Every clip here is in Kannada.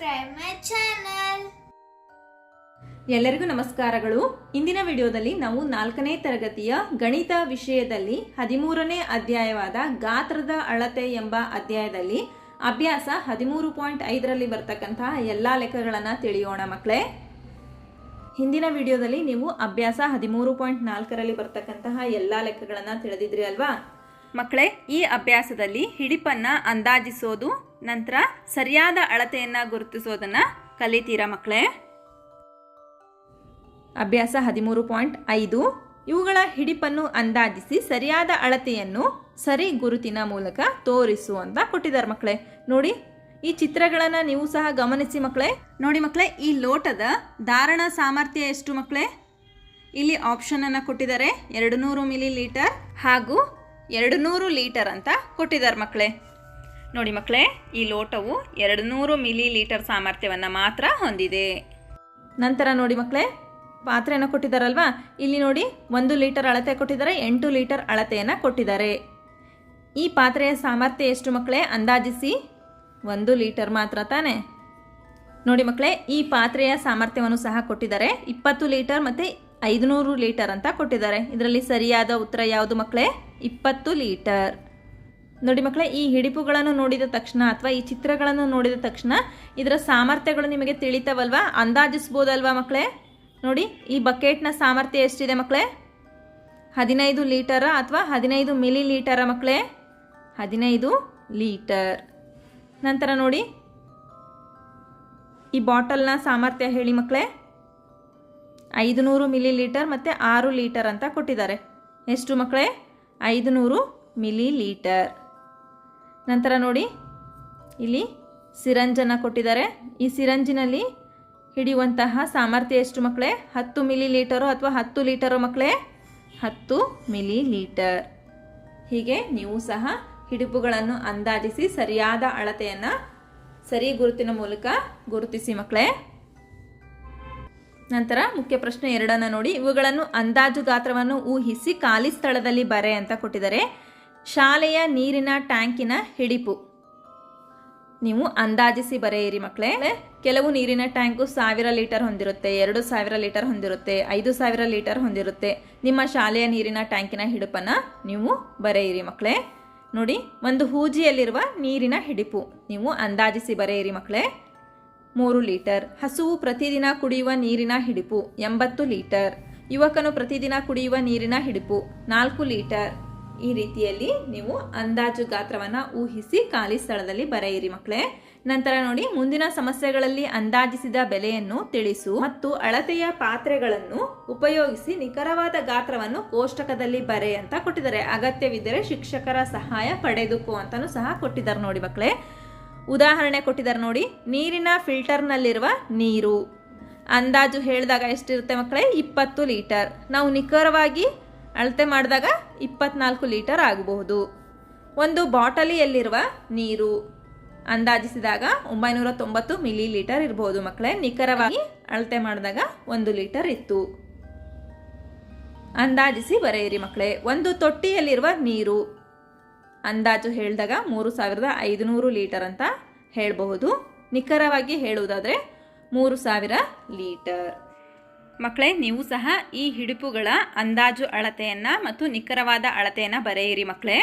subscribe ಮೈ ಚಾನಲ್ ಎಲ್ಲರಿಗೂ ನಮಸ್ಕಾರಗಳು. ಇಂದಿನ ವಿಡಿಯೋದಲ್ಲಿ ನಾವು ನಾಲ್ಕನೇ ತರಗತಿಯ ಗಣಿತ ವಿಷಯದಲ್ಲಿ ಹದಿಮೂರನೇ ಅಧ್ಯಾಯವಾದ ಗಾತ್ರದ ಅಳತೆ ಎಂಬ ಅಧ್ಯಾಯದಲ್ಲಿ ಅಭ್ಯಾಸ ಹದಿಮೂರು ಪಾಯಿಂಟ್ ಐದರಲ್ಲಿ ಬರ್ತಕ್ಕಂತಹ ಎಲ್ಲ ಲೆಕ್ಕಗಳನ್ನು ತಿಳಿಯೋಣ ಮಕ್ಕಳೇ ಹಿಂದಿನ ವಿಡಿಯೋದಲ್ಲಿ ನೀವು ಅಭ್ಯಾಸ ಹದಿಮೂರು ಪಾಯಿಂಟ್ ನಾಲ್ಕರಲ್ಲಿ ಬರ್ತಕ್ಕಂತಹ ಎಲ್ಲ ಲೆಕ್ಕಗಳನ್ನು ತಿಳಿದಿದ್ರಿ ಅಲ್ವಾ? ಮಕ್ಕಳೇ ಈ ಅಭ್ಯಾಸದಲ್ಲಿ ಹಿಡಿಪನ್ನು ಅಂದಾಜಿಸೋದು ನಂತರ ಸರಿಯಾದ ಅಳತೆಯನ್ನು ಗುರುತಿಸೋದನ್ನು ಕಲಿತೀರಾ ಮಕ್ಕಳೇ ಅಭ್ಯಾಸ ಹದಿಮೂರು ಪಾಯಿಂಟ್ ಐದು. ಇವುಗಳ ಹಿಡಿಪನ್ನು ಅಂದಾಜಿಸಿ ಸರಿಯಾದ ಅಳತೆಯನ್ನು ಸರಿ ಗುರುತಿನ ಮೂಲಕ ತೋರಿಸು ಅಂತ ಕೊಟ್ಟಿದ್ದಾರೆ ಮಕ್ಕಳೇ ನೋಡಿ, ಈ ಚಿತ್ರಗಳನ್ನು ನೀವು ಸಹ ಗಮನಿಸಿ ಮಕ್ಕಳೇ ನೋಡಿ ಮಕ್ಕಳೇ ಈ ಲೋಟದ ಧಾರಣ ಸಾಮರ್ಥ್ಯ ಎಷ್ಟು ಮಕ್ಕಳೇ ಇಲ್ಲಿ ಆಪ್ಷನ್ ಅನ್ನು ಕೊಟ್ಟಿದ್ದಾರೆ. ಎರಡು ನೂರು ಮಿಲಿ ಲೀಟರ್ ಹಾಗೂ ಎರಡು ನೂರು ಲೀಟರ್ ಅಂತ ಕೊಟ್ಟಿದ್ದಾರೆ ಮಕ್ಕಳೇ ನೋಡಿ ಮಕ್ಕಳೇ, ಈ ಲೋಟವು ಎರಡು ನೂರು ಮಿಲಿ ಲೀಟರ್ ಸಾಮರ್ಥ್ಯವನ್ನು ಮಾತ್ರ ಹೊಂದಿದೆ. ನಂತರ ನೋಡಿ ಮಕ್ಕಳೇ, ಪಾತ್ರೆಯನ್ನು ಕೊಟ್ಟಿದ್ದಾರಲ್ವಾ ಇಲ್ಲಿ ನೋಡಿ ಒಂದು ಲೀಟರ್ ಅಳತೆ ಕೊಟ್ಟಿದ್ದಾರೆ, ಎಂಟು ಲೀಟರ್ ಅಳತೆಯನ್ನು ಕೊಟ್ಟಿದ್ದಾರೆ. ಈ ಪಾತ್ರೆಯ ಸಾಮರ್ಥ್ಯ ಎಷ್ಟು ಮಕ್ಕಳೇ? ಅಂದಾಜಿಸಿ. ಒಂದು ಲೀಟರ್ ಮಾತ್ರ ತಾನೆ. ನೋಡಿ ಮಕ್ಕಳೇ, ಈ ಪಾತ್ರೆಯ ಸಾಮರ್ಥ್ಯವನ್ನು ಸಹ ಕೊಟ್ಟಿದ್ದಾರೆ. ಇಪ್ಪತ್ತು ಲೀಟರ್ ಮತ್ತು ಐದುನೂರು ಲೀಟರ್ ಅಂತ ಕೊಟ್ಟಿದ್ದಾರೆ. ಇದರಲ್ಲಿ ಸರಿಯಾದ ಉತ್ತರ ಯಾವುದು ಮಕ್ಕಳೇ? ಇಪ್ಪತ್ತು ಲೀಟರ್. ನೋಡಿ ಮಕ್ಕಳೇ, ಈ ಹಿಡಿಪುಗಳನ್ನು ನೋಡಿದ ತಕ್ಷಣ ಅಥವಾ ಈ ಚಿತ್ರಗಳನ್ನು ನೋಡಿದ ತಕ್ಷಣ ಇದರ ಸಾಮರ್ಥ್ಯಗಳು ನಿಮಗೆ ತಿಳಿತಾವಲ್ವಾ? ಅಂದಾಜಿಸ್ಬೋದಲ್ವಾ ಮಕ್ಕಳೇ? ನೋಡಿ, ಈ ಬಕೆಟ್ನ ಸಾಮರ್ಥ್ಯ ಎಷ್ಟಿದೆ ಮಕ್ಕಳೇ? ಹದಿನೈದು ಲೀಟರ ಅಥವಾ ಹದಿನೈದು ಮಿಲಿ ಲೀಟರ ಮಕ್ಕಳೇ? ಹದಿನೈದು ಲೀಟರ್. ನಂತರ ನೋಡಿ, ಈ ಬಾಟಲ್ನ ಸಾಮರ್ಥ್ಯ ಹೇಳಿ ಮಕ್ಕಳೇ. ಐದು ನೂರು ಮಿಲಿ ಲೀಟರ್ ಮತ್ತು ಆರು ಲೀಟರ್ ಅಂತ ಕೊಟ್ಟಿದ್ದಾರೆ. ಎಷ್ಟು ಮಕ್ಕಳೇ? ಐದು ನೂರು ಮಿಲಿ ಲೀಟರ್. ನಂತರ ನೋಡಿ, ಇಲ್ಲಿ ಸಿರಂಜನ್ನು ಕೊಟ್ಟಿದ್ದಾರೆ. ಈ ಸಿರಂಜಿನಲ್ಲಿ ಹಿಡಿಯುವಂತಹ ಸಾಮರ್ಥ್ಯ ಎಷ್ಟು ಮಕ್ಕಳೇ? ಹತ್ತು ಮಿಲಿ ಲೀಟರು ಅಥವಾ ಹತ್ತು ಲೀಟರು ಮಕ್ಕಳೇ? ಹತ್ತು ಮಿಲಿ ಲೀಟರ್ ಹೀಗೆ ನೀವು ಸಹ ಹಿಡಿಪುಗಳನ್ನು ಅಂದಾಜಿಸಿ ಸರಿಯಾದ ಅಳತೆಯನ್ನು ಸರಿ ಗುರುತಿನ ಮೂಲಕ ಗುರುತಿಸಿ ಮಕ್ಕಳೇ. ನಂತರ ಮುಖ್ಯ ಪ್ರಶ್ನೆ ಎರಡನ್ನು ನೋಡಿ. ಇವುಗಳನ್ನು ಅಂದಾಜು ಗಾತ್ರವನ್ನು ಊಹಿಸಿ ಖಾಲಿ ಸ್ಥಳದಲ್ಲಿ ಬರೆ ಅಂತ ಕೊಟ್ಟಿದ್ದಾರೆ. ಶಾಲೆಯ ನೀರಿನ ಟ್ಯಾಂಕಿನ ಹಿಡಿಪು. ನೀವು ಅಂದಾಜಿಸಿ ಬರೆಯಿರಿ ಮಕ್ಕಳೇ. ಕೆಲವು ನೀರಿನ ಟ್ಯಾಂಕು ಸಾವಿರ ಲೀಟರ್ ಹೊಂದಿರುತ್ತೆ, ಎರಡು ಸಾವಿರ ಲೀಟರ್ ಹೊಂದಿರುತ್ತೆ, ಐದು ಸಾವಿರ ಲೀಟರ್ ಹೊಂದಿರುತ್ತೆ. ನಿಮ್ಮ ಶಾಲೆಯ ನೀರಿನ ಟ್ಯಾಂಕಿನ ಹಿಡಿಪನ್ನು ನೀವು ಬರೆಯಿರಿ ಮಕ್ಕಳೇ. ನೋಡಿ, ಒಂದು ಹೂಜಿಯಲ್ಲಿರುವ ನೀರಿನ ಹಿಡಿಪು. ನೀವು ಅಂದಾಜಿಸಿ ಬರೆಯಿರಿ ಮಕ್ಕಳೇ. ಮೂರು ಲೀಟರ್. ಹಸುವು ಪ್ರತಿದಿನ ಕುಡಿಯುವ ನೀರಿನ ಹಿಡಿಪು ಎಂಬತ್ತು ಲೀಟರ್. ಯುವಕನು ಪ್ರತಿದಿನ ಕುಡಿಯುವ ನೀರಿನ ಹಿಡಿಪು ನಾಲ್ಕು ಲೀಟರ್. ಈ ರೀತಿಯಲ್ಲಿ ನೀವು ಅಂದಾಜು ಗಾತ್ರವನ್ನು ಊಹಿಸಿ ಖಾಲಿ ಸ್ಥಳದಲ್ಲಿ ಬರೆಯಿರಿ ಮಕ್ಕಳೇ. ನಂತರ ನೋಡಿ, ಮುಂದಿನ ಸಮಸ್ಯೆಗಳಲ್ಲಿ ಅಂದಾಜಿಸಿದ ಬೆಲೆಯನ್ನು ತಿಳಿಸು ಮತ್ತು ಅಳತೆಯ ಪಾತ್ರೆಗಳನ್ನು ಉಪಯೋಗಿಸಿ ನಿಖರವಾದ ಗಾತ್ರವನ್ನು ಕೋಷ್ಟಕದಲ್ಲಿ ಬರೆ ಅಂತ ಕೊಟ್ಟಿದ್ದಾರೆ. ಅಗತ್ಯವಿದ್ದರೆ ಶಿಕ್ಷಕರ ಸಹಾಯ ಪಡೆದುಕೋ ಅಂತಾನು ಸಹ ಕೊಟ್ಟಿದ್ದಾರೆ ನೋಡಿ ಮಕ್ಕಳೇ. ಉದಾಹರಣೆ ಕೊಟ್ಟಿದ್ದಾರೆ ನೋಡಿ, ನೀರಿನ ಫಿಲ್ಟರ್ನಲ್ಲಿರುವ ನೀರು. ಅಂದಾಜು ಹೇಳಿದಾಗ ಎಷ್ಟಿರುತ್ತೆ ಮಕ್ಕಳೇ? ಇಪ್ಪತ್ತು ಲೀಟರ್. ನಾವು ನಿಖರವಾಗಿ ಅಳತೆ ಮಾಡಿದಾಗ ಇಪ್ಪತ್ನಾಲ್ಕು ಲೀಟರ್ ಆಗಬಹುದು. ಒಂದು ಬಾಟಲಿಯಲ್ಲಿರುವ ನೀರು ಅಂದಾಜಿಸಿದಾಗ ಒಂಬೈನೂರ ತೊಂಬತ್ತು ಮಿಲಿ ಲೀಟರ್ ಇರಬಹುದು. ಮಕ್ಕಳೇ, ನಿಖರವಾಗಿ ಅಳತೆ ಮಾಡಿದಾಗ ಒಂದು ಲೀಟರ್ ಇತ್ತು. ಅಂದಾಜಿಸಿ ಬರೆಯಿರಿ ಮಕ್ಕಳೇ, ಒಂದು ತೊಟ್ಟಿಯಲ್ಲಿರುವ ನೀರು ಅಂದಾಜು ಹೇಳಿದಾಗ ಮೂರು ಸಾವಿರದ ಐದುನೂರು ಲೀಟರ್ ಅಂತ ಹೇಳಬಹುದು. ನಿಖರವಾಗಿ ಹೇಳುವುದಾದರೆ ಮೂರು ಸಾವಿರ ಲೀಟರ್. ಮಕ್ಕಳೇ, ನೀವು ಸಹ ಈ ಹಿಡಿಪುಗಳ ಅಂದಾಜು ಅಳತೆಯನ್ನು ಮತ್ತು ನಿಖರವಾದ ಅಳತೆಯನ್ನು ಬರೆಯಿರಿ ಮಕ್ಕಳೇ.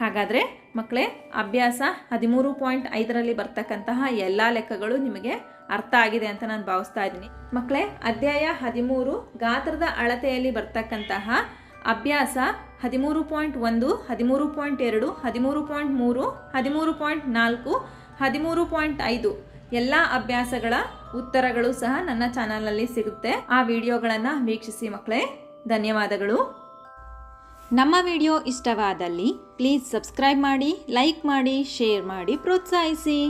ಹಾಗಾದರೆ ಮಕ್ಕಳೇ, ಅಭ್ಯಾಸ ಹದಿಮೂರು ಪಾಯಿಂಟ್ ಐದರಲ್ಲಿ ಬರ್ತಕ್ಕಂತಹ ಎಲ್ಲ ಲೆಕ್ಕಗಳು ನಿಮಗೆ ಅರ್ಥ ಆಗಿದೆ ಅಂತ ನಾನು ಭಾವಿಸ್ತಾ ಇದ್ದೀನಿ. ಮಕ್ಕಳೇ, ಅಧ್ಯಾಯ ಹದಿಮೂರು ಗಾತ್ರದ ಅಳತೆಯಲ್ಲಿ ಬರ್ತಕ್ಕಂತಹ ಅಭ್ಯಾಸ ಹದಿಮೂರು ಪಾಯಿಂಟ್ ಒಂದು, ಹದಿಮೂರು ಪಾಯಿಂಟ್ ಎರಡು, ಹದಿಮೂರು ಪಾಯಿಂಟ್ ಮೂರು, ಹದಿಮೂರು ಪಾಯಿಂಟ್ ನಾಲ್ಕು, ಹದಿಮೂರು ಪಾಯಿಂಟ್ ಐದು ಎಲ್ಲ ಅಭ್ಯಾಸಗಳ ಉತ್ತರಗಳು ಸಹ ನನ್ನ ಚಾನಲಲ್ಲಿ ಸಿಗುತ್ತೆ. ಆ ವಿಡಿಯೋಗಳನ್ನು ವೀಕ್ಷಿಸಿ ಮಕ್ಕಳೇ. ಧನ್ಯವಾದಗಳು. ನಮ್ಮ ವಿಡಿಯೋ ಇಷ್ಟವಾದಲ್ಲಿ ಪ್ಲೀಸ್ ಸಬ್ಸ್ಕ್ರೈಬ್ ಮಾಡಿ, ಲೈಕ್ ಮಾಡಿ, ಶೇರ್ ಮಾಡಿ, ಪ್ರೋತ್ಸಾಹಿಸಿ.